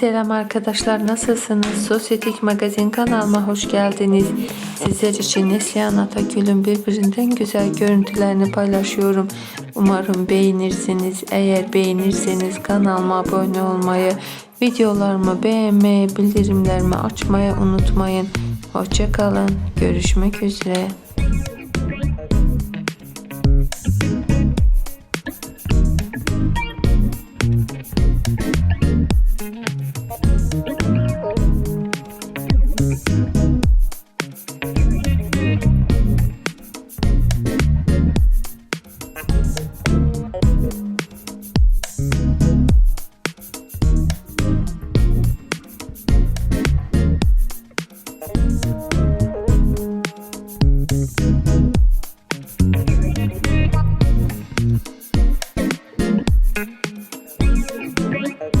Selam arkadaşlar nasılsınız? Sosyetik Magazin kanalıma hoş geldiniz. Sizler için Neslihan Atakül'ün birbirinden güzel görüntülerini paylaşıyorum. Umarım beğenirsiniz. Eğer beğenirseniz kanalıma abone olmayı, videolarımı beğenmeyi, bildirimlerimi açmayı unutmayın. Hoşçakalın. Görüşmek üzere. Bye.